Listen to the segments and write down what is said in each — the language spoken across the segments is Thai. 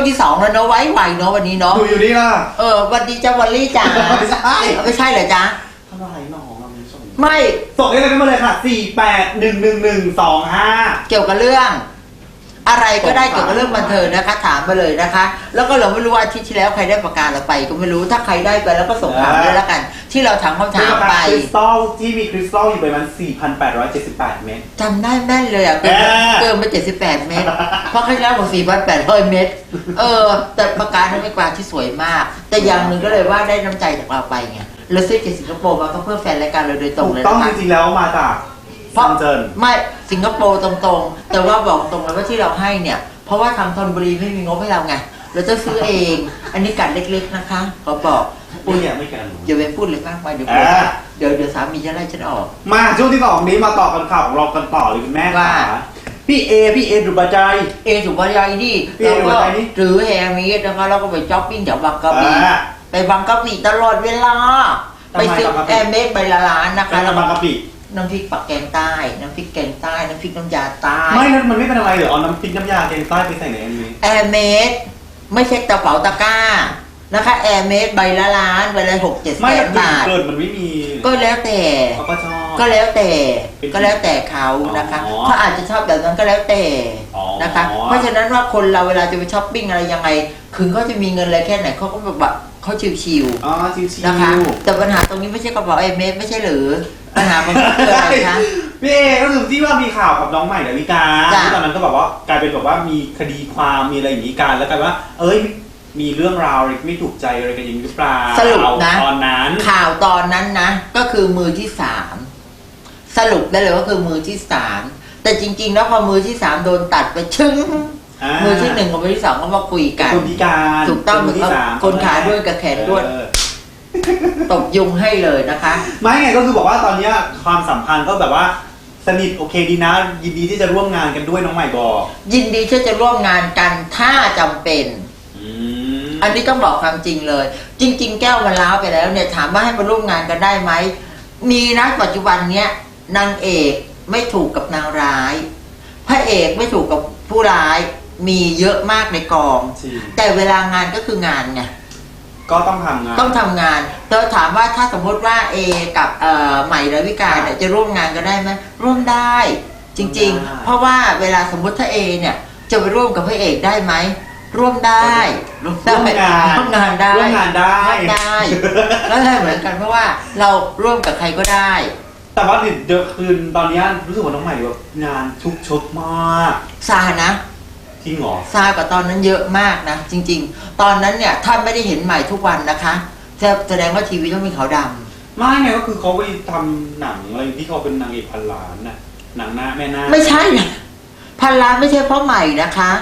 วงที่สองแล้วเนอะไว้ไหวเนอะวันนี้เนาะดูอยู่นี่ล่ะเออวันดีจ้าวอลลี่จ๋าไม่ใช่ไม่ใช่เหรอจ๊ะทำอะไรหนอเราไม่ส่งไม่ส่งได้เลยไปมาเลยค่ะสี่แปดหนึ่งหนึ่งหนึ่งสองห้าเกี่ยวกับเรื่อง อะไรก็ได้สงสารเกี่ยวกับเรื่องบันเทิงนะคะ ถามมาเลยนะคะ แล้วก็เราไม่รู้ว่าอาทิตย์ที่แล้วใครได้ประกาศเราไป ก็ไม่รู้ถ้าใครได้ไปแล้วก็ส่งถามด้วยแล้วกัน ที่เราถามคำถามไปคริสตัลที่มีคริสตัลอยู่ประมาณ4,878 เมตรจำได้แม่นเลยอะเกินแม่เกินไปเจ็ดสิบแปดเมตร เพราะครั้งที่แล้วบอกสี่พันแปดร้อยเมตร เออ แต่ประกาศนั้นเป็นกวางที่สวยมาก แต่อย่างหนึ่งก็เลยว่าได้น้ำใจจากเราไปไงเราซื้อจากสิงคโปร์มาก็เพื่อแฟนรายการเราโดยตรงถูกเลยต้องนะจคะริงๆแล้วมาจาก เพราะซันเจินไม่สิงคโปร์ตรงๆ แต่ว่าบอกตรงเลยว่าที่เราให้เนี่ย เพราะว่าทางธนบุรีไม่มีงบให้เราไงเราจะซื้อเอง อันนี้กัดเล็กๆนะคะขอบอกอุ้ยอย่าไม่กัน อย่าไปพูดเลยมากไปเดี๋ยวอ่า เดี๋ยวเดี๋ยวสามีจะไล่ฉันออก มาช่วงที่สองนี้มาต่อกันข่าวของเรากันต่อเลยคุณแม่ว่า ค่ะพี่เอพี่เอดุบาใจยเอถูกบรรยายนี่พี่เอเราก็บรรยายนี่ ถือแฮร์มีดนะคะเราก็ไปช้อปปิ้งแถวบางกะปิ อ่า ไปบางกะปิตลอดเวลา ทำไมไปซื้อบางกะปิ แอร์เมดใบละล้านนะกาคะรแล้วบางกะปิ น้ำพริกปักแกงใต้ น้ำพริกแกงใต้น้ำพริกน้ำยาใต้ไม่นั้นมันไม่เป็นอะไรเหรอเอาน้ำพริกน้ำยาแกงใต้ไปใส่ในอันนี้แอร์เมดไม่ใช่กระเป๋าตะกร้านะคะแอร์เมดใบละล้านใบละหกเจ็ดแสไม่นบาท เกิดมันไม่มีก็แล้วแต่ เขาก็ชอบ ก็แล้วแต่เป็นก็แล้วแต่เขานะคะอ๋อเขาอาจจะชอบแบบนั้นก็แล้วแต่อ๋อ นะคะ เพราะฉะนั้นว่าคนเราเวลาจะไปช้อปปิ้งอะไรยังไงถึงเขาจะมีเงินอะไรแค่ไหนเขาก็แบบว่าเขาชิวอ๋อชิวๆๆนะคะ แต่ปัญหาตรงนี้ไม่ใช่กระเป๋าแอร์เมดไม่ใช่หรือ ปัญหามันคืออะไรคะ พี่เอก็คือที่ว่ามีข่าวกับน้องใหม่ดาวิกาจ้ะ ที่ตอนนั้นก็แบบว่ากลายเป็นแบบว่ามีคดีความมีอะไรอย่างนี้กันแล้วกลายเป็นว่า เอ้ยมีเรื่องราวอะไรไม่ถูกใจอะไรกันอย่างนี้หรือเปล่าสรุปนะ ตอนนั้นข่าวตอนนั้นนะ ก็คือมือที่สามสรุปได้เลยว่าคือมือที่สามแต่จริง ๆ แล้วพอมือที่สามโดนตัดไปชึ้งามือที่หนึ่งกับมือที่สองก็มาคุยกัน คนพิการถูกต้องคนที่สามคนขาด้วยกับแขนด้วย เออ ตบยุงให้เลยนะคะ ไม่ไงก็คือบอกว่าตอนเนี้ยความสัมพันธ์ก็แบบว่า สนิทโอเคดีนะ ยินดีที่จะร่วมงานกันด้วยน้องใหม่บอกยินดีที่จะร่วมงานกันถ้าจำเป็น อืมอันนี้ต้องบอกความจริงเลย จริง ๆ แก้วมันล้าวไปแล้วเนี่ยถามว่าให้มาร่วมงานกันได้ไหมมีนะปัจจุบันเนี้ยนางเอกไม่ถูกกับนางร้าย พระเอกไม่ถูกกับผู้ร้าย มีเยอะมากในกอง จริงแต่เวลางานก็คืองานไง ก็ต้องทำงาน ต้องทำงานแต่ถามว่าถ้าสมมติว่าเอกับเอ่อใหม่ดาวิกาเนี่ยจะร่วมงานกันได้ไหมร่วมได้จริงๆเพราะว่าเวลาสมมติถ้าเอเนี่ยจะไปร่วมกับพระเอกได้ไหมร่วมได้ร่วมได้ร่วมงานร่วมงานได้ร่วมงานได้ ร่วมได้แล้วได้เหมือนกันเพราะว่าเราร่วมกับใครก็ได้ แต่ว่าเดี๋ยวคืนตอนเนี้ยรู้สึกว่าน้องใหม่แบบงานชุกชุกมาก ซานะ จริงเหรอ ซากว่าตอนนั้นเยอะมากนะ จริง ๆ ตอนนั้นเนี่ยท่านไม่ได้เห็นใหม่ทุกวันนะคะแสแสดงว่าทีวีต้องมีขาวดำไม่ไงก็คือเขาไปทำหนังอะไรที่เขาเป็นนางเอกพันล้านน่ะหนังหน้าแม่นาคไม่ใช่นะพันล้านไม่ใช่เพราะใหม่นะคะ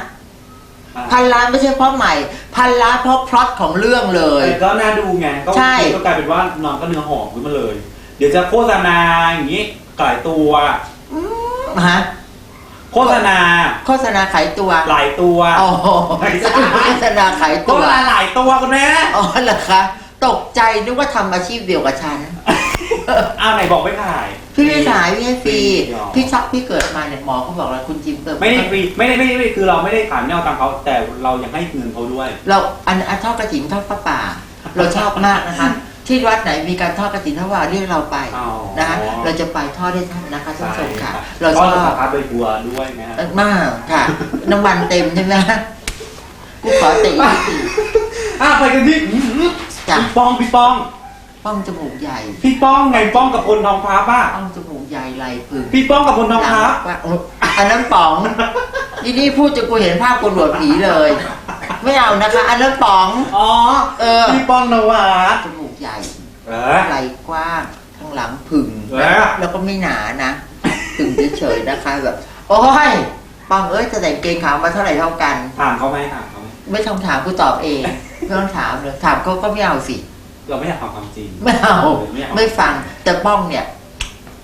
อะพันล้านไม่ใช่เพราะใหม่ พันล้านเพราะพล็อตของเรื่องเลย แต่ก็น่าดูไงก็ใช่ ก็กลายเป็นว่าน้องก็เนื้อหอมขึ้นมาเลย เดี๋ยวจะโฆษณาอย่างนี้หลายตัว ฮะ โฆษณาโฆษณาขายตัวหลายตัวอ๋อไม่ใช่โฆษณาขายโฆตัวษณาหลายตัวคุณแม่อ๋อเหรอคะตกใจนึกว่าทำอาชีพเดียวกับฉันอ้าวไหนบอกไม่ขาย พี่ไม่ขายพี่ให้ฟรีหรอพี่ชักพี่เกิดมาเนี่ยหมอเขาบอกแล้วคุณจิมเติมไม่ได้ฟรีไม่ได้ไม่ได้ไม่ได้คือเราไม่ได้ขายไม่เอาตังค์เขาแต่เราอยากให้เงินเขาด้วย เราอันอันทอดกระถิ่นทอดพระป่า เราชอบมากนะคะ ที่วัดไหนมีการทอดกระถิ่นทอดพระป่าเรียกเราไปอ๋อ นะคะเราจะไปทอดให้ท่านนะคะท่านผู้ชมค่ะ เราก็ชอจะบสาขาใบบัวด้วยนะฮะ มากค่ะ น้ำมันเต็มใช่ไหมกูขอติอีกที อะไปกันที่อื้อหือจ้ะ พี่ป้องพี่ป้อง ป้องจมูกใหญ่พี่ป้องไงป้องกับพลทองพาป่ะป้องจมูกใหญ่ไหลผึ่งพี่ป้องกับพลทองพาว่าโอ๊ยอันนั้นป๋องนี่นี่พูดจนกูเห็นภาพคนหลวดผีเลย ไม่เอานะคะ อันนั้นป๋อง อ๋อเออ พี่ป้องนวัดจมูก ใหญ่เออ ไหลกว้างข้างหลังผึ่งเออ แล้วก็ไม่หนานะผึ่งเฉยๆนะคะแบบโอ้ยป้องเอ้ยจะแต่งเกงขาวมาเท่าไหร่เท่ากัน ถามเขาไหมถามเขาไหมไม่ต้องถามกูตอบเองไม่ต้องถามเลยถามเขาก็ไม่เอาสิ เราไม่อยากฟังความจริง ไม่เอา ไม่เอา ไม่ฟัง แต่ป้องเนี่ย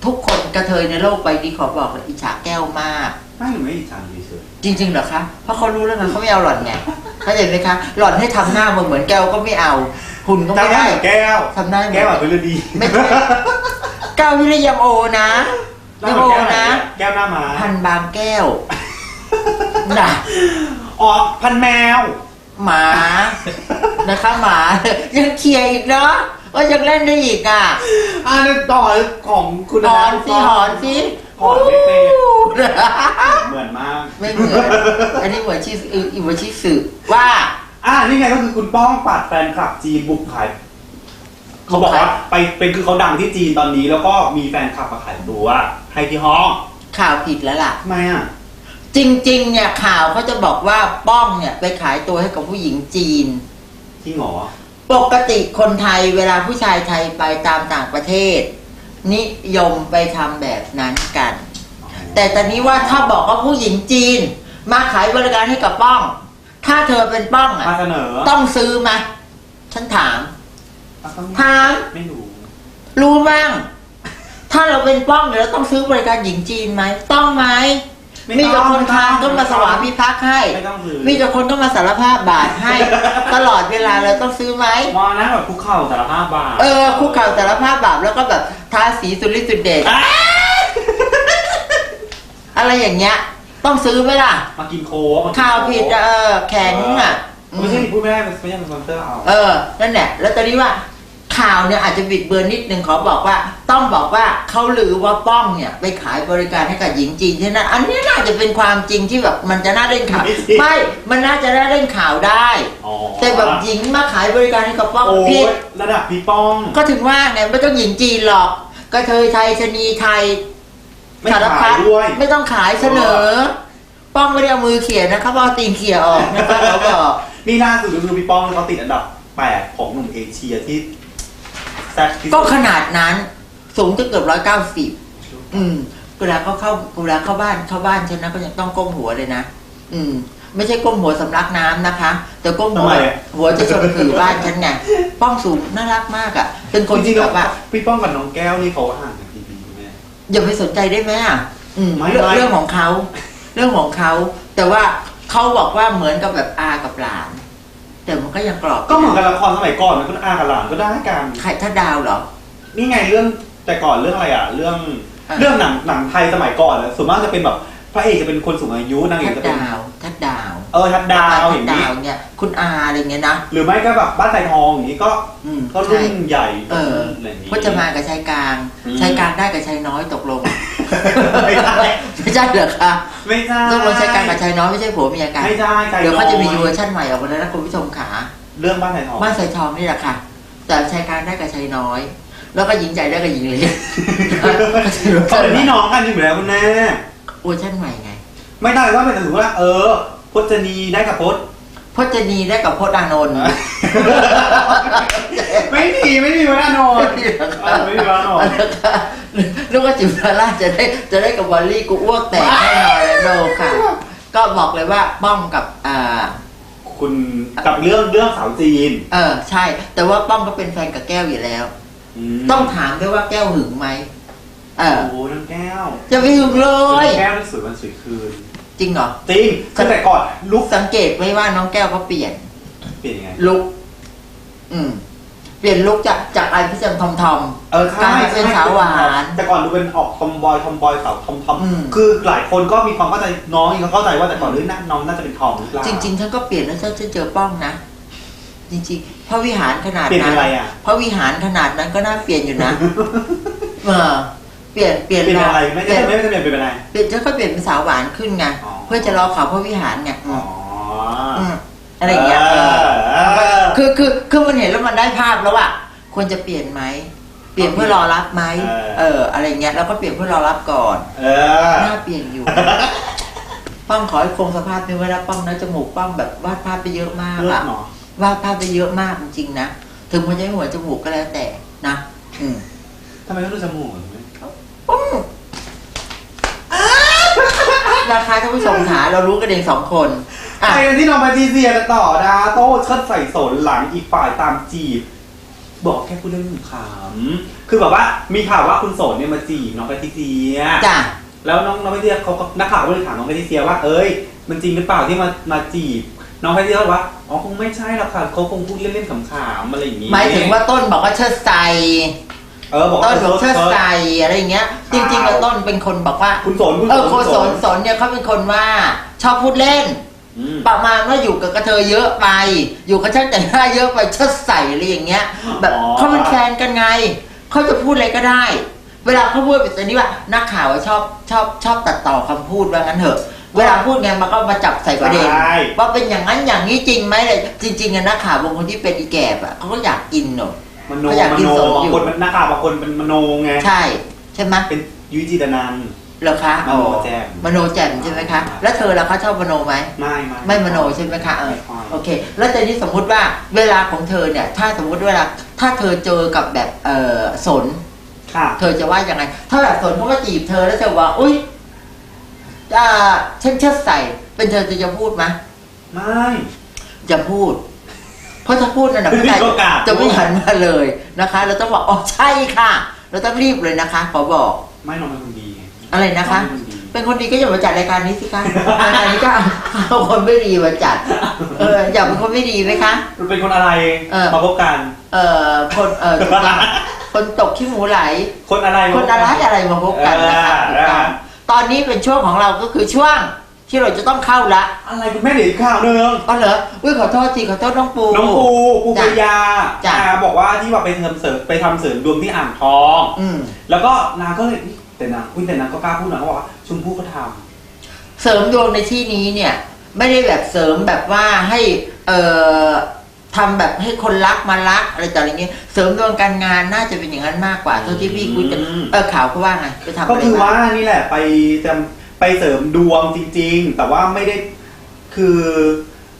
ทุกคนกระเทยในโลกใบนี้ขอบอกเลยอิจฉาแก้วมาก ไม่หรือไม่อิจฉาเฉยจริงๆเหรอคะ เพราะเขารู้แล้วไงเขาไม่เอาหล่อนไงเข้าใจไหมคะ หล่อนให้ทำหน้าเหมือนเหมือนแก้วก็ไม่เอา หุ่นก็ๆไม่จำได้ได้เหรอแก้วทำได้ไหม แก้วอะเป็นเรื่องดีไม่ใช่ ก้าววิริยมโอนะยมโอนะ แก้วหน้าม้าพันบางแก้วนะอ๋อพันแมว หมา นะคะหมา ยังเคลียร์อีกเนาะว่ายังเล่นได้อีกอะอ่าต่อของคุณหอนสิหอนสิหอนไม่เป็น เหมือนมาก ไม่เหมือน อันนี้เหมือนชื่ออีอีเหมือนชื่อสื่อว่า อ่านี่ไงก็คือคุณป้องปัดแฟนคลับจีนบุกขายเขาบอกว่าไปเป็นคือเขาดังที่จีนตอนนี้ แล้วก็มีแฟนคลับมาขายตัวให้ที่ห้องข่าวผิดแล้วล่ะ ทำไมอะ จริง ๆ เนี่ยข่าวเขาจะบอกว่าป้องเนี่ยไปขายตัวให้กับผู้หญิงจีน ที่หงอปกติคนไทยเวลาผู้ชายไทยไปตามต่างประเทศ นิยมไปทำแบบนั้นกัน แต่ตอนนี้ว่าถ้าบอกว่าผู้หญิงจีน มาขายบริการให้กับป้อง ถ้าเธอเป็นป้องอะ มาเสนอต้องซื้อไหมฉันถาม ต้องถาม ไม่รู้รู้มั่ง ถ้าเราเป็นป้องเนี่ยเราต้องซื้อบริการหญิงจีนไหม ต้องไหม มีแต่คนทางก็มาสวามิภักดิ์ให้ ไม่ต้องซื้อมีแต่คนก็มาสารภาพบาทให้ ตลอดเวลาเราต้องซื้อไหม มองนะแบบคุกเข่าสารภาพบาปเออคุกเข่าสารภาพบาปแล้วก็แบบทาสีสุริสุดเดช อะอะไรอย่างเงี้ย ต้องซื้อไหมล่ะมากินโค้กมกินโค้กข่าวผิดอะเออแข็งอะไม่ใช่พูดไม่ได้ไม่ใช่เป็นสปอนเซอร์เอาเออนั่นแหละแล้วตอนนี้ว่าข่าวเนี่ยอาจจะบิดเบือนนิดนึงขอบอกว่า ต้องบอกว่าเขาลือว่าป้องเนี่ยไปขายบริการให้กับหญิงจีนที่นั่นอันนี้น่าจะเป็นความจริงที่แบบมันจะน่าเล่นข่าวไม่ มันน่าจะได้เล่นข่าวได้ อ๋อแต่แบบหญิงมาขายบริการให้กับป้องโอ้ผิดยระดับพี่ป้อง ก็ถึงว่าไงไม่ต้องหญิงจีนหรอกกระเทยไทยชะนีไทย ไม่สารขาพัยดด้วย ไม่ต้องขายเสนอ ป้องไม่ได้เอามือเขี่ยนะครับเอาตีนเขี่ยออกนะครับเขาบอกนี่ล่าสุดก็คือพี่ป้องเขาติดอันดับแปดของหนุ่มเอเชียที่แซ่บที่สุดก็ขนาดนั้นสูงจะเกือบร้อยเก้าสิบอืมเวลาเขาเข้าเวลาเข้าบ้านเข้าบ้านฉันนะก็ยังต้องก้มหัวเลยนะอืม ไม่ใช่ก้มหัวสำลักน้ำนะคะ แต่ก้มหัวหัวจะชนผือบ้านฉันไงป้องสูงน่ารักมากอะ เป็นคนจริที่งๆแบแล้วบว่า พี่ป้องกับน้องแก้วนี่เขาห่างกันกี่ปีแม่ อย่าไปสนใจได้ไหมอะอืมไม่เรื่องไม่ เรื่องของเขาเรื่องของเขาแต่ว่าเขาบอกว่าเหมือนกับแบบอากับหลาน แต่มันก็ยังกรอบก็เหมือนกับละครสมัยก่อนมันก็อากับหลานก็ได้กัน ใครถ้าดาวเหรอ นี่ไงเรื่องแต่ก่อนเรื่องอะไรอะ เรื่องอะ เรื่องหนังหนังไทยสมัยก่อนอะส่วนมากจะเป็นแบบพระเอกจะเป็นคนสูงอายุนางเอกทัดจะเป็นดาวทั ดดาวเออทัดดาวอย่างทัดนี้ดาวเนี่ยคุณอาอะไรเงี้ยนะ หรือไม่ก็แบบบ้านไทรทองอย่างนี้ก็อืมก็รุ่ใช่นใหญ่เอออะไรอย่างนี้ พจมานกับชายกลางอืม ชายกลางได้กับชายน้อยตกลง ไม่ได้ไม่ใช่เหรอคะไม่ใช่ตกลงชายกลางกับชายน้อยไม่ใช่ผัวเมียกัน ไม่ได้ไก่เดี๋ยวเขาจะมีน้อยเวอร์ชันใหม่ออกมาแล้วนะคุณผู้ชมขา เรื่องบ้านไทรทอง บ้านสายทองนี่แหละค่ะ แต่ชายกลางได้กับชายน้อย แล้วก็หญิงใจได้กับหญิงเล็กเขาเป็นพี่น้องกันอยู่แล้วคุณแม่เวอร์ชันใหม่ไง ไม่ได้ว่าเป็นถือว่าเออ พจนีได้กับพจน์พจนีได้กับพจน์อานนท์ไม่มีไม่มีวันนอนเออไม่มีวันนอนแล้วก็จิมราราชจะได้จะได้กับวอลลี่กูอ้วกแตกแน่นอนเลยโนค่ะ ก็บอกเลยว่าป้องกับอ่าคุณกับเรื่องเรื่องสาวจีน เออใช่ แต่ว่าป้องก็เป็นแฟนกับแก้วอยู่แล้วมต้องถามด้วยว่าแก้วหึงไหม เออ โอ้น้องแก้วจะไม่หึงเลยน้องแก้วนี่สวยวันสวยคืนจริงเหรอ จริงคือแต่ก่อนลุกสังเกตไว้ว่าน้องแก้วเขาเปลี่ยน เปลี่ยนยังไง ลุก อืม เปลี่ยนลุกจากจากไอพิเศษทอมทอม เออใช่การเป็นสาวหวานแต่ก่อนดูเป็นออกทอมบอยทอมบอยสาวทอมทอมอืม คือหลายคนก็มีความเข้าใจน้องเองก็เข้าใจว่าแต่ก่อนเรื่องน้องน่าจะเป็นทอมหรือเปล่าจริง ๆ ฉันก็เปลี่ยนแล้วฉันจะเจอป้องนะ จริงๆพระวิหารขนาดเปลี่ยนนั้เป็นนอะไรอะ พระวิหารขนาดนั้นก็น่าเปลี่ยนอยู่นะ เออ เปลี่ยนเปลี่ยนเปลี่ยนเป็นอะไรไม่เปลี่ใช่ยนไม่ไม่ได้เปลี่ยนเป็นอะไรเปลี่ยนฉันก็เปลี่ยนเป็นสาวหวานขึ้นไงอ๋อเพื่อจะรอข่าวพระวิหารไงอือ๋อมอืมอะไรอย่างเงี้ยเออเออคือคือคือมันเห็นแล้วมันได้ภาพแล้วอะควรจะเปลี่ยนไหมเปลี่ยนเพื่อรอรับไหมเออเอออะไรเงี้ยแล้วก็เปลี่ยนเพื่อรอรับก่อนเออหน้าเปลี่ยนอยู่ป้องขอให้คงสภาพนี้ไว้นะป้องนะจมูกป้องแบบวาดภาพไปเยอะมากเลือดอะเนาะวาดภาพไปเยอะมากจริงๆนะถึงมันจะไม่เหมือนจมูกก็แล้วแต่นะอืมทำไมต้องดูจมูก อะอืมราคาท่านผู้ชมหาเรารู้กันเองสองคนอะไปกันที่น้องปาทีเซียกันต่อนะโต้เชิดใส่สนหลังอีกฝ่ายตามจีบ บอกแค่พูดเรื่องขำๆคือแบบว่ามีข่าวว่าคุณโสนเนี่ยมาจีบน้องปาทีเซีย จ้ะ แล้วน้องน้องปาทีเซียเขาก็นักข่าวก็เลยถามน้องปาทีเซียว่าเอ้ย มันจริงหรือเปล่าที่มามาจีบ น้องปาทีเซียบอกว่าอ๋อคงไม่ใช่หรอกค่ะเขาคงพูดเล่นๆขำๆอะไรอย่างนี้ หมายถึงว่าต้นบอกว่าเชิดใส เออบอกต้ว่านบอกเชิดเชิดใสอะไรอย่างเงี้ย จริงๆแล้วต้นเป็นคนบอกว่าคุณโสนคุณเอโสอนโคสนสนเนี่ยเขาเป็นคนว่าชอบพูดเล่นอืมประมาณว่าอยู่กับกระเทยเยอะไป อยู่กับช่างแต่งหน้าเยอะไปเชิดใส่อะไรอย่างเงี้ย แบบอ๋อเขาเป็นแฟนกันไงเขาจะพูดอะไรก็ได้ เวลาเขาพูดแบบนี้ว่านักข่าวอะชอบชอบชอบตัดต่อคำพูดว่างั้นเถอะเวลาพูดไงมันก็มาจับใส่ประเด็นใช่ว่าเป็นอย่างนั้นอย่างนี้จริงไหมเลยจริงๆอะนักข่าวบางคนที่เป็นอีแกบอะเขาก็อยากกินเนอะ มโนเขาอยากมกินโนสดอยู่บางคนมันนักข่าวบางคนเป็นมโนไงใช่ ใช่ไหมเป็นยุ้ยจีตนันท์เหรอคะมโนแจ่ม มโนแจ่มใช่ไหมคะ แล้วเธอล่ะคะชอบมโนไหม ไม่ไม่ ไม่มโนใช่ไหมคะเออไม่ค่อยโอเค แล้วแต่นี้สมมุติว่าเวลาของเธอเนี่ย ถ้าสมมุติเวลาถ้าเธอเจอกับแบบเออสน ค่ะ เธอจะว่ายังไง ถ้าแบบสนเขามาจีบเธอแล้วเธอว่า อุ้ยอ่าฉันเชิดใส่ เป็นเธอจะจะพูดไหมไม่ จะพูด เพราะถ้าพูดนั่นนะไม่ผู้ชายมีโอกาสจะไม่หันมาเลยนะคะ เราต้องบอกอ๋อใช่ค่ะ เราต้องรีบเลยนะคะขอบอกไม่น้องเป็นคนดีไงอะไรนะคะน้องเป็นคนดีเป็นคนดีก็อย่ามาจัดรายการนี้สิคะรายการนี้ก็เอาเอาคนไม่ดีมาจัด เอออยากเป็นคนไม่ดีไหมคะมันเป็นคนอะไรเออมาพบกัน เอ่อคนเอ่อคนตกขี้หมูไหล คนอะไรคนอะไรอะไรมาพบกันนะคะเออถูกต้องตอนนี้เป็นช่วงของเราก็คือช่วง ที่เราจะต้องเข้าละอะไรคุณแม่เดี๋ยวอีกข่าวหนึ่งอ๋อเหรออุ้ยขอโทษทีขอโทษน้องปู น้องปูปูปจ้ะยาจ้ะอ่าบอกว่าที่ว่าไปทำเสริมไปทำเสริมดวงที่อ่างทอง อืม แล้วก็นางก็เลยแต่นางอุ้ยแต่นางก็กล้าพูดนะเขาบอกว่าชมพู่ก็ทเสริมดวงในที่นี้เนี่ย ไม่ได้แบบเสริมแบบว่าให้เอ่อทำแบบให้คนรักมารักอะไรต่ออะไรเงี้ยเสริมดวงการงานน่าจะเป็นอย่างนั้นมากกว่าเท่าที่พี่คุยกันเออข่าวเขาว่าไงไปทำำอะก็ไรคือมาว่านี่แหละไปจะ ไปเสริมดวงจริง ๆ แต่ว่าไม่ได้คือ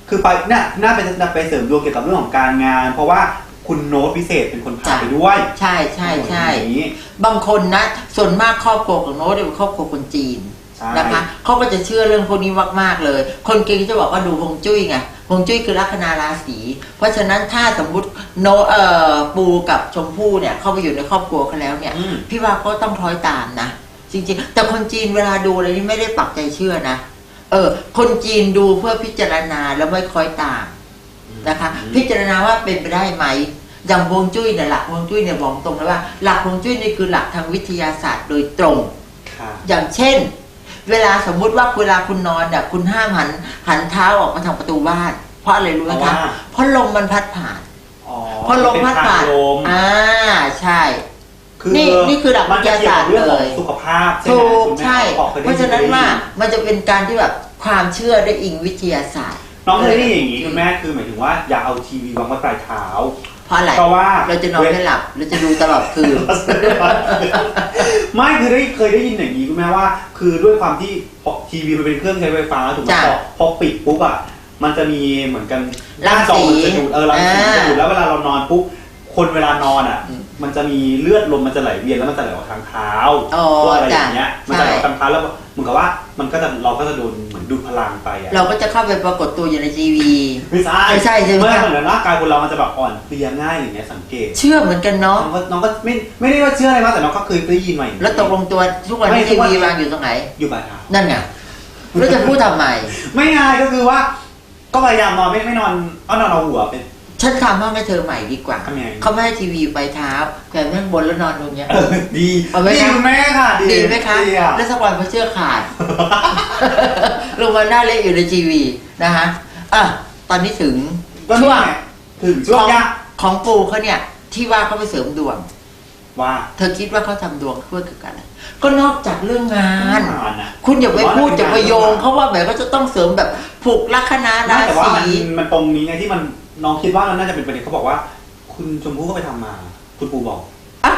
คือไปน่าน่าไปจะไปเสริมดวงเกี่ยวกับเรื่องของการงาน เพราะว่าคุณโน้ตพิเศษเป็นคนพาไปด้วยใช่ใช่ใช่อย่างนี้ บางคนนะ ส่วนมากครอบครัวของโน้ตเนี่ยเป็นครอบครัวคนจีนใช่ นะคะเขาก็จะเชื่อเรื่องพวกนี้มากๆเลย คนเก่งจะบอกว่าดูฮวงจุ้ยไงฮวงจุ้ยคือลัคนาราศีเพราะฉะนั้นถ้าสมมุติโนเอ่อปูกับชมพู่เนี่ยเข้าไปอยู่ในครอบครัวเขาแล้วเนี่ย อืม พี่ว่าก็ต้องคล้อยตามนะ จริง ๆ แต่คนจีนเวลาดูอะไรนี่ไม่ได้ปักใจเชื่อนะเออ คนจีนดูเพื่อพิจารณาแล้วไม่คล้อยตามนะคะ พิจารณาว่าเป็นไปได้ไหมอย่างฮวงจุ้ยเนี่ยหลักฮวงจุ้ยเนี่ยบอกตรงเลยว่า หลักฮวงจุ้ยนี่คือหลักทางวิทยาศาสตร์โดยตรงค่ะอย่างเช่น เวลาสมมุติว่าเวลาคุณนอนเนี่ยคุณห้ามหันหันเท้าออกมาทางประตูบ้าน เพราะอะไรรู้ไหมเพราะคะว่าเพราะลมมันพัดผ่านอ๋อเพราะลมพัดผ่านเป็ทงลมอ่าใช่ คือนี่นี่คือหลักมันจะเกี่ยวกับเรื่องของวิทยาศาสตร์เลย สุขภาพใช่ไหมถูกคุณแม่ใช่บอกคยได้เพราะฉะนั้นยิว่าได้ยิมันจะเป็นการที่แบบความเชื่อด้วยอิงวิทยาศาสตร์ น้องเคยได้ยินอย่างนี้คุณแม่คือหมายถึงว่าอย่าเอาทีวีวางไว้ปลายเท้าเพราะอะไรเพราะว่าเราจะนอนไม่หลับเราจะดูตลอดคืนไม่คือได้เคยได้ยินอย่างนี้คุณแม่ว่า คือด้วยความที่พอทีวีมันเป็นเครื่องใช้ไฟฟ้าถูกไหมจ้ะพอพอปิดปุ๊บอะมันจะมีเหมือนกันรังสีหน้าจอมันจะดูดเออรังสีอ่าจะดูดแล้วเวลาเรานอนปุ๊บคนเวลานอนอะอื มมันจะมีเลือดลมมันจะไหลเวียนแล้วมันจะไหลออกทางเท้าอ๋อพวกอะไรอจ้ะย่างเงี้ยมันจะไหลออกทางเท้าแล้วเหมือนกับว่ามันก็จะเราก็จะโดนเหมือนดูดพลังไปอะเราก็จะเข้าไปปรากฏตัวอยู่ในทีวี ไม่ใช่ไม่ใช่ใช่ไหมไม่เหมือนร่างกายคนเรามันจะแบบอ่อนเพลียง่ายอย่างเงี้ยสังเกตเชื่อเหมือนกันน้เนาะองก็น้องก็ไม่ไม่ได้ว่าเชื่ออะไรมากแต่น้องก็เคยได้ยินมาอย่างนี้ แล้วตกลงตัวทุกวันนี้ไม่ทุทีกวัน วีนี้วางอยู่ตรงไหน อยู่ปลายเท้า นั่นไงแล้วจะพูดทำไม ไม่ง่ายก็คือว่า ก็พยายามนอนไม่ไม่นอนเอานอนเอาหัวเป็น ฉันทำห้องให้เธอใหม่ดีกว่า ทำยังไง เขาไม่ให้ทีวีไปเท้าแขวนข้างบนแล้วนอนตรงเนี้ยเออดีเอาไหมดีคะคุณแม่ค่ะดีดีไหมคะ ดีอะ แล้วสักวันพอเชื่อขาด ลงมาหน้าเละอยู่ในทีวีนะคะอะตอนนี้ถึงก็ช่นี่วงไงถึงช่วงยากของปูเขาเนี่ย ที่ว่าเขาไปเสริมดวง ว่าเธอคิดว่าเขาทำดวงเพื่อเกี่ยวกับอะไรก็นอกจากเรื่องงานงานนะคุณอย่าไปพูดผมว่าอย่าไปโยงเขาว่าแบบว่าจะต้องเสริมแบบผูกลัคนาราไม่แต่ว่าศีมันมันตรงนี้ไงที่มัน น้องคิดว่ามันน่าจะเป็นประเด็นเขาบอกว่า คุณชมพู่ก็ไปทำมา คุณปูบอก อะ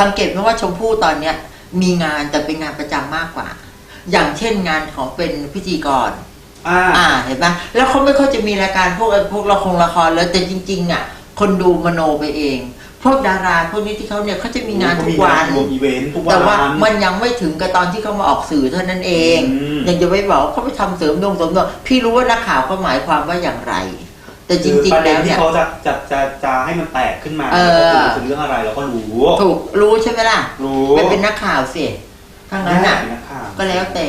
สังเกตไหมว่าชมพู่ตอนเนี้ย มีงานแต่เป็นงานประจำมากกว่า อย่างเช่นงานของเป็นพิธีกร อ่า อ่าเห็นปะแล้วเขาไม่ค่อยจะมีรายการพวกพวกละครละครแล้วแต่จริง ๆ อะ คนดูมโนไปเอง พวกดาราพวกนี้ที่เขาเนี่ยเขาจะมีงานทุกวันรวมอีเวนต์ทุกวัน แต่ว่ามันยังไม่ถึงกับตอนที่เขามาออกสื่อเท่านั้นเองอืม ยังจะไม่บอกว่าเขาไปทำเสริมดวงเสริมดวงพี่รู้ว่านักข่าวเขาหมายความว่าอย่างไร แต่จคือริงประๆเด็แล้นวที่เนี่ยเขาจะจะจะจะให้มันแตกขึ้นมาเออก็คือเรื่องอะไรเราก็รู้ ถูกรู้ใช่ไหมล่ะรู้ไปเป็นนักข่าวสิถ้างั้นแม่อะเป็นนักข่าวก็แล้วแต่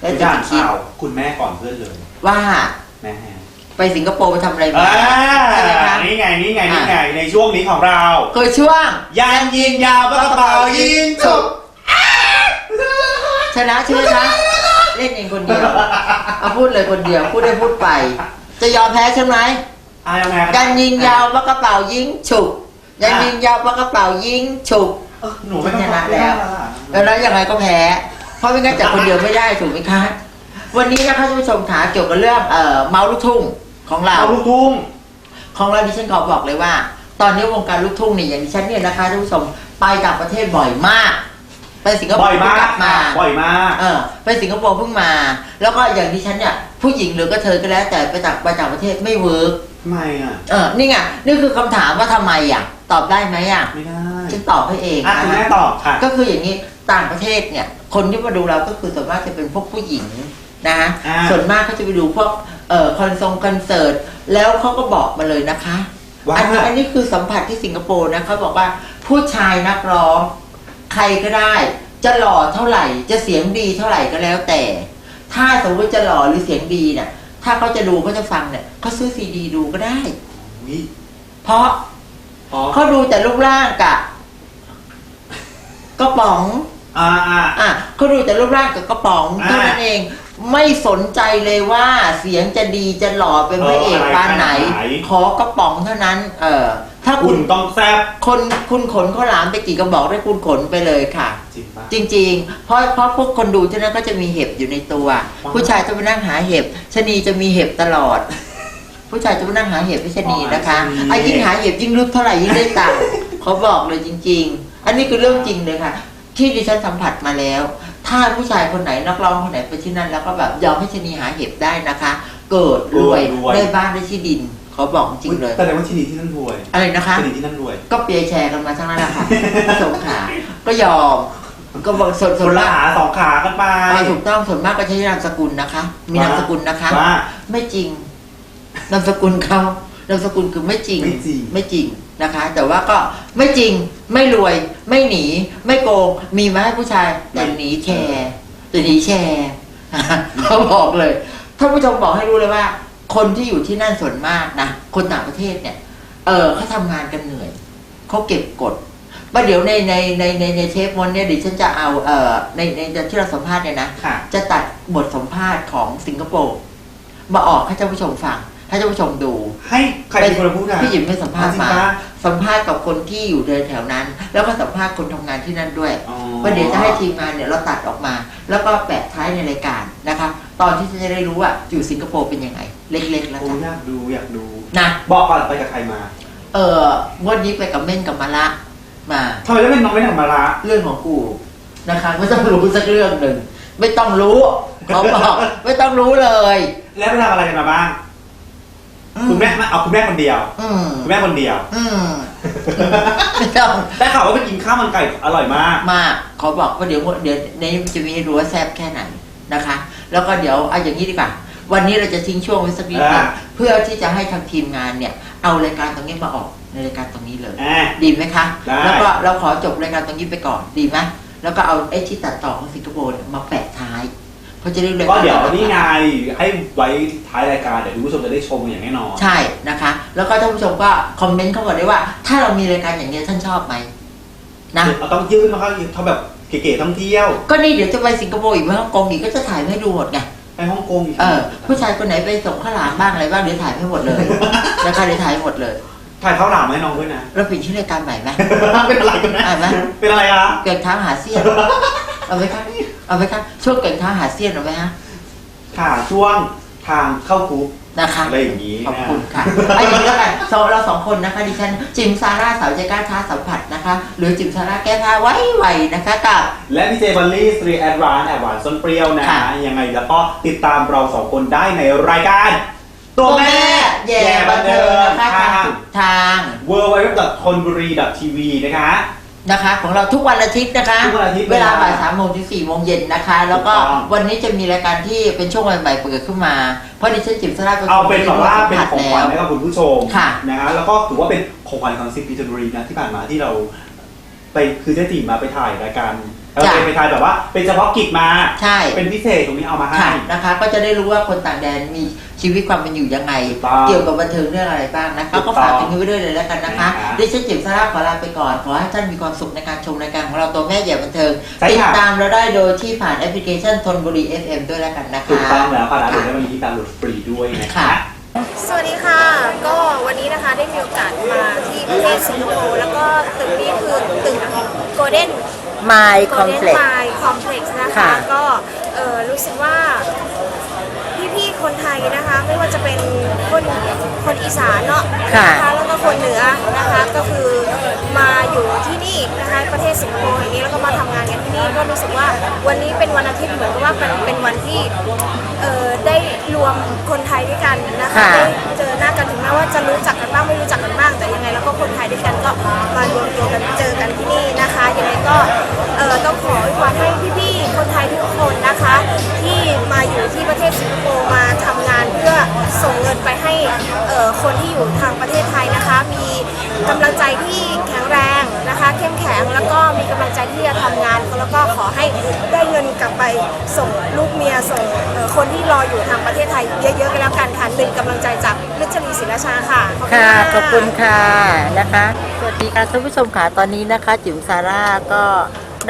แล้วไม่แต่ได้จะคิดข่าวคุณแม่ก่อนเพื่อนเลยว่าแม่แฮมไปสิงคโปร์ไปทำอะไรมาอ่าใช่ไหมคะ นี่ไงนี่ไงนี่อะไงในช่วงนี้ของเราเคยช่วง ยานยิงยาวกระเป๋ายิงฉุบชนะใช่ไหมคะ เล่นเองคนเดียว เอาพูดเลยคนเดียว พูดได้พูดไป จะยอมแพ้ใช่ไหมอะยังไงครับการยิงยาวปากกระเป๋ายิงฉุกยังยิงยาวปากกระเป๋ายิงฉุก เออหนูไม่ต้องชนะแล้ว แล้แล้ววยังไงก็แพ้ เพราะไม่งั้นจับคนเดียวไม่ได้ถูกไหมคะ วันนี้นะคะท่านผู้ชมขาเกี่ยวกับเรื่องเอ่อเมาลูกทุ่งของเรา เอาลูกทุ่ง ของเราดิฉันขอบอกเลยว่า ตอนนี้วงการลูกทุ่งเนี่ยอย่างดิฉันเนี่ยนะคะท่านผู้ชมไปต่างประเทศบ่อยมาก ไปสิงคโปบ่อร์ยเพิ่งมากกลับมาบ่อยมาก เออไปสิงคโปร์เพิ่งมา แล้วก็อย่างดิฉันเนี่ยผู้หญิงหรือก็เธอก็แล้ว แต่ไปต่างไปต่างประเทศไม่เวิร์กทำไมอะ เออนี่ไงนี่คือคำถามว่าทำไมอะตอบได้ไหมอะไม่ได้ฉันตอบให้เองอะคุณแม่ตอบค่ะ ก็คืออย่างนี้ต่างประเทศเนี่ย คนที่มาดูเราก็คือส่วนมากจะเป็นพวกผู้หญิงนะฮะอ่า ส่วนมากเขาจะไปดูพวกเอ่อคอนเสิร์ตคอนเสิร์ตแล้วเขาก็บอกมาเลยนะคะ ว่า อันนี้อันนี้คือสัมผัสที่สิงคโปร์นะเขาบอกว่าผู้ชายนักร้อง ใครก็ได้ จะหล่อเท่าไหร่ จะเสียงดีเท่าไหร่ก็แล้วแต่ ถ้าสมมติจะหล่อหรือเสียงดีเนี่ยถ้าเขาจะดูเขาจะฟังเนี่ยเขาซื้อซีดีดูก็ได้ นี่เพราะอ๋อเขาดูแต่รูปร่างกับกระป๋อง อ่าอ่า อะเขาดูแต่รูปร่างกับกระป๋องอ่าเท่านั้นเอง ไม่สนใจเลยว่าเสียงจะดีจะหล่อเป็นพระเอกเอออะไรปานไหนขนาดไหน ขอกระป๋องเท่านั้น เออ ถ้าคุคุณณต้องแซ่บ คนคุณขนข้าวหลามไปกี่กระบอกได้คุณขนไปเลยค่ะ จริงปะ จริงๆ เพราะเพราะพวกคนดูเท่านั้นก็จะมีเห็บอยู่ในตัว ว้าวผู้ชายจะไปนั่งหาเห็บชะนีจะมีเห็บตลอด ผู้ชายจะไปนั่งหาเห็บให้ชะนีนะคะไอ้ยิ่งหาเห็บยิ่งลึกเท่าไหร่ยิ่งได้ตังค์ เขาบอกเลยจริง ๆ อันนี้คือเรื่องจริงเลยค่ะ ที่ดิฉันสัมผัสมาแล้ว ถ้าผู้ชายคนไหนนักร้องคนไหนไปที่นั่น แล้วก็แบบยอมให้ชะนีหาเห็บได้นะคะ เกิดรวยได้บ้านได้ที่ดินเขาบอกจริงเลยแต่แต่ว่าที่นี่ที่นั่นรวยอะไรนะคะที่นี่ที่นั่นรวย ก็เปียร์แชร์กันมาทั้งนั้นแหละค่ะ สงขลาก็ยอมก็บอกส่วนคส่วนนละมากหาสองขากันไป อ่าถูกต้องส่วนมากก็ใช้นามสกุลนะคะ มีนามสกุลนะคะ ว่าไม่จริงนามสกุลเขานามสกุลคือไม่จริงไม่จริง ไม่จริง นะคะ แต่ว่าก็ไม่จริงไม่รวยไม่หนี ไม่โกง มีไหมาให้ผู้ชายแต่หนีแชร์แต่หนีแชร์เขาบอกเลยท่านผู้ชมบอกให้รู้เลยว่า คนที่อยู่ที่นั่นส่วนมากนะคนต่างประเทศเนี่ย เออเขาทำงานกันเหนื่อยเขาเก็บกดประเดี๋ยวในในในในในเทปวันเนี้ยเดี๋ยวฉันจะเอาเอ่อในในที่เราสัมภาษณ์เนี่ยนะค่ะจะตัดบทสัมภาษณ์ของสิงคโปร์มาออกให้ท่านผู้ชมฟังให้ท่านผู้ชมดู ให้ใครเป็นคนพูดอะพี่หยิมไม่สัมภาษณ์จริงมาปะ สัมภาษณ์กับคนที่อยู่ในแถวนั้น แล้วก็สัมภาษณ์คนทำงานที่นั่นด้วยอ๋อว่าเดี๋ยวจะให้ทีมงานเนี่ยเราตัดออกมา แล้วก็แปะท้ายในรายการนะคะ ตอนที่จะได้รู้ว่าอยู่สิงคโปร์เป็นยังไง เล็กๆแล้วโอ้กันอยากดูอยากดูนะบอกก่อนไปกับใครมา เออวันนี้ไปกับเม่นกับมาละมาทำไมต้องเป็นน้องไม่ทำมาละเรื่องของกูนะคะไม่ต้องรู้สักเรื่องหนึ่งไม่ต้องรู้เขาบอกไม่ต้องรู้เลย แล้วไปทำอะไรกันมาบ้าง คุณแม่มาเอาคุณแม่คนเดียวอืมคุณแม่คนเดียว อืมไม่ต้องได้ข่าวว่าไปกินข้าวมันไก่อร่อยมาก มากขอบอกว่าเดี๋ยวเดี๋ยวในนี้จะมีให้รู้ว่าแซ่บแค่ไหนนะคะ แล้วก็เดี๋ยวเอาอย่างนี้ดีกว่า วันนี้เราจะทิ้งช่วงไว้สักนิดหนึงอ่า เพื่อที่จะให้ทางทีมงานเนี่ย เอารายการตรงนี้มาออกในรายการตรงนี้เลย อ่าดีไหมคะ ได้ แล้วก็เราขอจบรายการตรงนี้ไปก่อนดีไหมแล้วก็เอาไอ้ที่ตัดต่อของสิงคโปร์เนี่ยมาแปะท้าย เพราะจะได้รายก็การเดี๋ยวนี่ไงให้ไว้ท้ายรายการเดี๋ยวคุณผู้ชมจะได้ชมอย่างแน่นอน ใช่นะคะ แล้วก็ท่านผู้ชมก็คอมเมนต์เข้ามาได้ว่า ถ้าเรามีรายการอย่างนี้ยท่านชอบไหมนะเราต้องยื่นมาเขาทำแบบเก๋ๆท่องเที่ยว ก็นี่เดี๋ยวจะไปสิงคโปร์อีกไปฮ่องกงอีกก็จะถ่ายให้ดูหมดไงไปฮ่องกงอีกเออผู้ชายคนไหนไปส่งข้าวหลามบ้างอะไรบ้างเดี๋ยวถ่ายให้หมดเลยนะคะเดี๋ยวถ่ายให้หมดเลยถ่ายข้าวหลามให้น้องด้วยนะเราเปลี่ยนชื่อรายการใหม่ไหมเป็นอะไรกันนะอ่านไหมเป็นอะไรอะเก่งท้าหาเสี้ยนเอาไหมคะ เอาไหมคะช่วงเก่งท้าหาเสี้ยนเอาไหมฮะค่ะช่วงทางเข้าคุก นะคะอะไรอย่างนี้ขอบนะคุณค่ะไอ้อย่างนี้แล้วกันสองเราสองคนนะคะดิฉันจิมซาร่าสาวใจกล้าท้าสัมผัสนะคะ หรือจิมซาร่าแก้ผ้าไว้ไวนะคะกับ และดีเจบัลลี่สตรีแอดวานแอดวานส้นเปรี้ยวนะค่ะ ยังไงแล้วก็ติดตามเราสองคนได้ในรายการ ตัวแม่แย่บันเทิงนะคะทางทาง w w w t o n b u r i t v นะคะ นะคะ ของเราทุกวันอาทิตย์นะคะ ทุกวันอาทิตย์เวลาเวลาบ่ายสามโมงถึงสี่โมงเย็นนะคะ แล้วก็ถูกต้อง วันนี้จะมีรายการที่เป็นช่วงวันใหม่เปิดขึ้นมา เพราะดิฉันจิมซาร่าเอาเป็นแบบว่าเป็นสัมของผัสขวัญแล้วให้กับคุณผู้ชมค่ะนะฮะแล้วก็ถือว่าเป็นของขวัญของซิปีจันทบุรีนะที่ผ่านมาที่เรา ไปคือเจ๊ตีมาไปถ่ายรายการ เราจ้ะไปถ่ายแบบว่า เป็นเฉพาะกิจมา ใช่เป็นพิเศษตรงนี้เอามาให้ ค่ะนะคะ ก็จะได้รู้ว่าคนต่างแดนมีชีวิตความเป็นอยู่ยังไง ถูกต้องเกี่ยวกับบันเทิงเรื่องอะไรบ้างนะคะ ถูกต้องก็ฝากกันไว้ด้วยเลยแล้วกันนะคะนะครับดิฉันจิมซาร่าขอลาไปก่อน ขอให้ท่านมีความสุขในการชมรายการของเราตัวแม่ใหญ่บันเทิงใช่ติดดตามเราได้โดยที่ผ่านแอปพลิเคชันทนบุรี FM ด้วยแล้วกันนะคะ ถูกต้องแล้วค่ะร้านเดี๋ยวได้วันนี้ที่การโหลดฟรีด้วยนะค่ะ คะ สวัสดีค่ะ ก็วันนี้นะคะได้มีโอกาสมาที่ประเทศสิงคโปร์แล้วก็ตึกนี้คือตึก Golden My Golden Complex Mile Complex นะคะค่ะก็เอ่อรู้สึกว่า พี่ๆคนไทยนะคะ ไม่ว่าจะเป็นคนคนอีสานเนาะค่ะนะคะแล้วก็คนเหนือนะคะก็คือมาอยู่ที่นี่นะคะประเทศสิงคโปร์อย่างนี้แล้วก็มาทำงานกันที่นี่ก็รู้สึกว่าวันนี้เป็นวันอาทิตย์เหมือนกับว่าเป็นเป็นวันที่เอ่อได้รวมคนไทยด้วยกันนะคะค่ะ ได้เจอหน้ากันถึงแม้ว่าจะรู้จักกันบ้างไม่รู้จักกันบ้างแต่ยังไงแล้วก็คนไทยด้วยกันก็มารวมตัวกันเจอกันที่นี่นะคะยังไงก็เอ่อต้องขออวยพรให้พี่ๆ คนไทยทุกคนนะคะ ที่มาอยู่ที่ประเทศสิงคโปร์มาทำงานเพื่อส่งเงินไปให้เอ่อคนที่อยู่ทางประเทศไทยนะคะ มีกำลังใจที่แข็งแรงนะคะ เข้มแข็งแล้วก็มีกำลังใจที่จะทำงานแล้วก็ขอให้ได้เงินกลับไปส่งลูกเมียส่งเอ่อคนที่รออยู่ทางประเทศไทยเยอะๆกันแล้วกันค่ะเป็นกำลังใจจากนุชลีศิลาชาค่ะขอบคุณค่ะค่ะขอบคุณค่ะนะคะสวัสดีค่ะท่านผู้ชมค่ะตอนนี้นะคะ จิ๋มซาร่าก็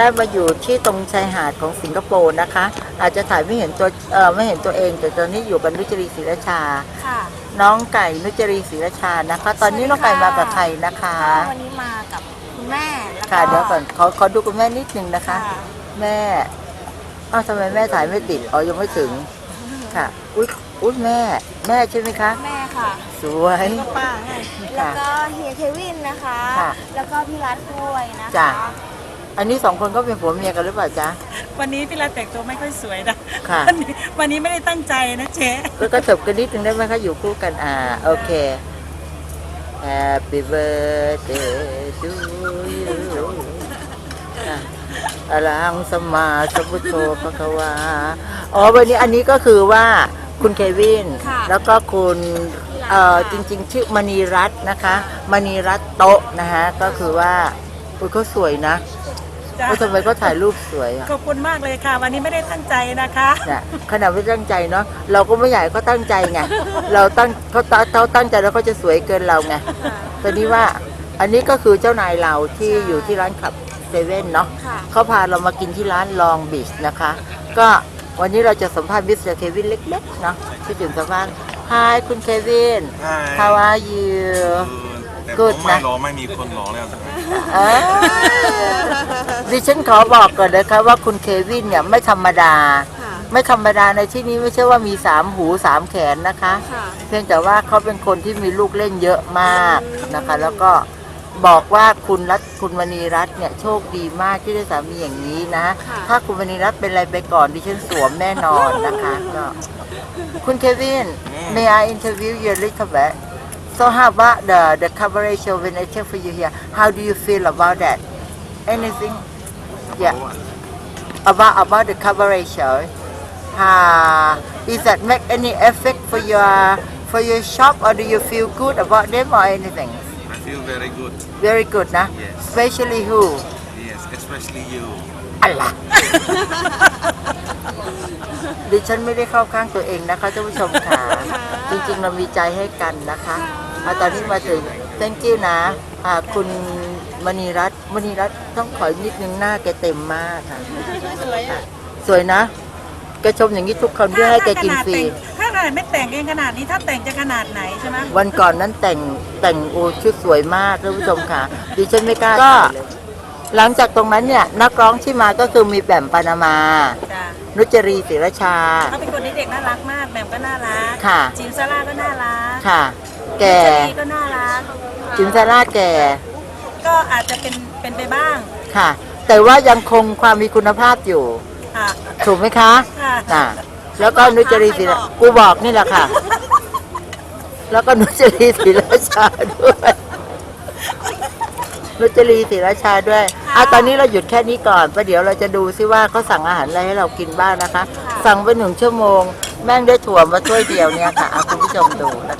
ได้มาอยู่ที่ตรงชายหาดของสิงคโปร์นะคะ อาจจะถ่ายไม่เห็นตัวเออไม่เห็นตัวเอง แต่ตอนนี้อยู่กับนุจรีศรีราชา ค่ะ น้องไก่นุจรีศรีราชานะคะ ตอนนี้น้องไก่มากับใครนะคะ วันนี้มากับคุณแม่แล้วค่ะเดี๋ยวก่อนขอขอดูคุณแม่นิดนึงนะคะ ค่ะแม่อ้าวทำไมแม่ถ่ายไม่ติดอ๋อยังไม่ถึงค่ะอุ๊ยอุ๊ยแม่ แม่ใช่ไหมคะ แม่ค่ะ สวยแล้วก็ป้าให้ แล้วก็เฮียเควินนะคะ ค่ะแล้วก็พี่รัฐด้วยนะคะจ้ะ อันนี้สองคนก็เป็นผัวเมียกันหรือเปล่าจ๊ะ วันนี้พี่รัตแต่งตัวไม่ค่อยสวยนะค่ะ วันนี้วันนี้ไม่ได้ตั้งใจนะเจ๊ก็กระเถิบกันนิดนึงได้ไหมคะอยู่คู่กันอ่าโอเค Happy birthday to you อะอรังสมมาสัมพุทโธพระควาอ๋อวันนี้อันนี้ก็คือว่าคุณเควิน ค่ะแล้วก็คุณเอ่อจริง ๆ ชื่อมณีรัตน์นะคะ มณีรัตน์โตะนะฮะก็คือว่าอุ้ยเขาสวยนะ จ้ะว่าทำไมเขาถ่ายรูปสวยอะขอบคุณมากเลยค่ะ วันนี้ไม่ได้ตั้งใจนะคะเนี่ยขนาดไม่ตั้งใจเนาะเราก็ไม่อยากให้เขาตั้งใจไงเราตั้งเขาตั้งเขาตั้งใจแล้วเขาจะสวยเกินเราไงตอนนี้ว่าอันนี้ก็คือเจ้านายเราที่อยู่ที่ร้านขับเซเว่นเนาะค่ะ เขาพาเรามากินที่ร้านลองบีชนะคะ ก็วันนี้เราจะสัมภาษณ์มิสเตอร์เควินเล็กๆเนาะที่ถึงสัมภาษณ์ Hi คุณเควิน Hi How are you แต่ Good ผมไม่นะ รอไม่มีคนรอแล้วใช่ไหมเอ้ยดิฉันขอบอกก่อนนะคะว่าคุณเควินเนี่ยไม่ธรรมดา ค่ะ ไม่ธรรมดาในที่นี้ไม่ใช่ว่ามีสามหูสามแขนนะคะ ค่ะ เพียงแต่ว่าเขาเป็นคนที่มีลูกเล่นเยอะมากนะคะ แล้วก็บอกว่าคุณรัตคุณมณีรัตน์เนี่ยโชคดีมากที่ได้สามีอย่างนี้นะ ค่ะ ถ้าคุณมณีรัตน์เป็นอะไรไปก่อนดิฉันสวมแน่นอนนะคะก็คุณเควิน may I interview you a little bit so how about the the coverage show when I check for you here how do you feel about that anything yeah about about the coverage show uh, is that make any effect for your for your shop or do you feel good about them or anything I feel very good very good นะ Yes. especially who yes especially you อะไร ดิฉันไม่ได้เข้าข้างตัวเองนะคะท่านผู้ชมค่ะจริงๆเรามีใจให้กันนะคะ เอาตอนนี้มาถึง thank you นะอ่าคุณมณีรัตน์มณีรัตน์ต้องขอนิดนึงหน้าแกเต็มมากค่ะสวยนะ แกชมอย่างนี้ทุกคนเพื่อให้แกกินฟรี ถ้าขนาดไม่แต่งเองขนาดนี้ถ้าแต่งจะขนาดไหนใช่ไหมวันก่อนนั้นแต่งแต่งโอชุดสวยมากท่านผู้ชมค่ะดิฉันไม่กล้าก็หลังจากตรงนั้นเนี่ยนักร้องที่มาก็คือมีแบมปานามา จ้ะนุจรีศิรชา เขาเป็นคนที่เด็กน่ารักมากแบบก็น่ารักค่ะ จิมซาร่าก็น่ารักค่ะ แก่ เจนีก็น่ารักจิมซาร่าแก่ ก็อาจจะเป็นเป็นไปบ้างค่ะ แต่ว่ายังคงความมีคุณภาพอยู่ ค่ะ ถูกไหมคะค่ะ น่ะแล้วก็นุจรีศิรกูบอกนี่แหละค่ะ แล้วก็นุจรีศิรชาด้วย นุจรีศิรชาด้วยอะตอนนี้เราหยุดแค่นี้ก่อนประเดี๋ยวเราจะดูซิว่าเขาสั่งอาหารอะไรให้เรากินบ้างนะคะ สั่งไปหนึ่งชั่วโมง แม่งได้ถั่วมาถ้วยเดียวเนี่ยค่ะเอาคุณผู้ชมดูนะคะ